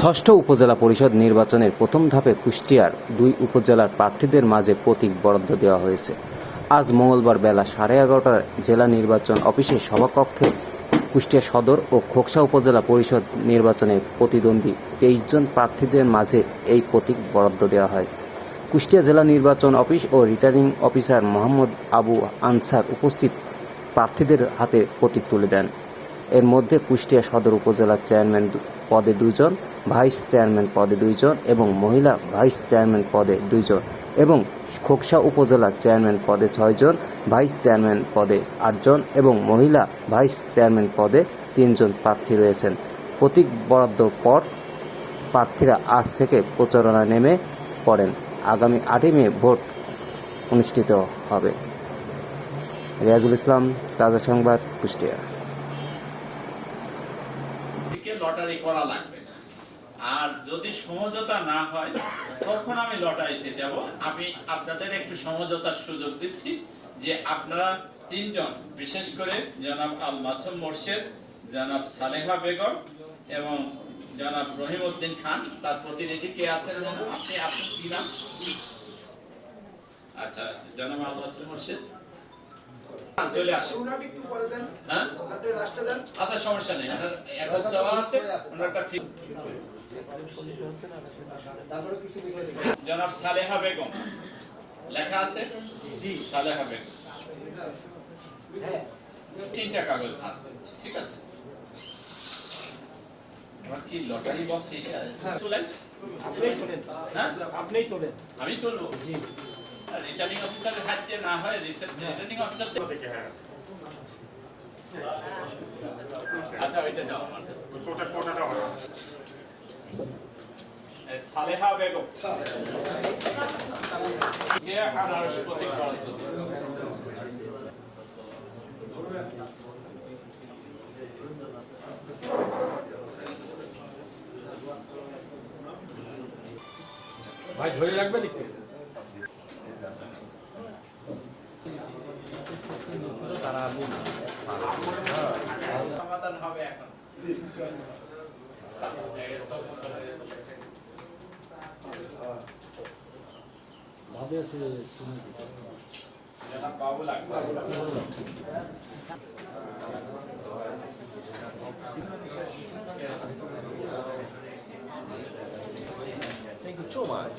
ষষ্ঠ উপজেলা পরিষদ নির্বাচনের প্রথম ধাপে কুষ্টিয়ার দুই উপজেলার প্রার্থীদের মাঝে প্রতীক বরাদ্দ দেওয়া হয়েছে। আজ মঙ্গলবার বেলা সাড়ে এগারোটায় জেলা নির্বাচন অফিসের সভাকক্ষে কুষ্টিয়া সদর ও খোকসা উপজেলা পরিষদ নির্বাচনে প্রতিদ্বন্দ্বী তেইশ জন প্রার্থীদের মাঝে এই প্রতীক বরাদ্দ দেওয়া হয়। কুষ্টিয়া জেলা নির্বাচন অফিস ও রিটার্নিং অফিসার মোহাম্মদ আবু আনসার উপস্থিত প্রার্থীদের হাতে প্রতীক তুলে দেন। এর মধ্যে কুষ্টিয়া সদর উপজেলার চেয়ারম্যান পদে দুজন ভাইস চেয়ারম্যান পদে দুইজন এবং মহিলা ভাইস চেয়ারম্যান পদে দুইজন এবং খোকসা উপজেলার চেয়ারম্যান পদে ছয়জন, ভাইস চেয়ারম্যান পদে আটজন এবং মহিলা ভাইস চেয়ারম্যান পদে তিনজন প্রার্থী রয়েছেন। প্রতীক বরাদ্দ পর প্রার্থীরা আজ থেকে প্রচারণায় নেমে পড়েন। আগামী আটই মে ভোট অনুষ্ঠিত হবে। রিয়াজুল ইসলাম, তাজা সংবাদ, কুষ্টিয়া। থেকে লটারি করা লাগবে না। আর যদি সমঝোতা না হয়, তখন আমি লটারিতে যাব। আমি আপনাদের একটু সমঝোতার সুযোগ দিচ্ছি যে আপনারা তিনজন, বিশেষ করে জনাব আল মাসুম মোর্শেদ, জনাব সালেহা বেগম এবং জনাব রহিম উদ্দিন খান, তার প্রতিনিধি কে আছেন এবং আপনি আপনি কি নাম আচ্ছা জনাব আল মাসুম মোর্শেদ। চলে হ্যাঁ? দেন। আচ্ছা সমস্যা নেই। ওনার চাওয়া আছে ওনার একটা ফি- তারপরে কিছু লিখে দেবেন। জনাব সালেহা বেগম লেখা আছে? জি সালেহা বেগম। তিনটা কাগজ ঠিক আছে? আমার কি লটারি বক্স এটা তুলেন? আপনিই তোলেন। হ্যাঁ? আপনিই তোলেন। আমি তুলবো? জি। রিটার্নিং অফিসারের হাত দিয়ে না হয় রিটার্নিং অফিসার আচ্ছা ওইটা দাও আমার কাছে এই সালেহা বেগম কে আনারস প্রতীক বরাদ্দ ভাই ধরে রাখবে দেখতে। সমাধান হবে এখন ভাবে আছে জনাব বাবু লাগবে থ্যাংক ইউ সো মাচ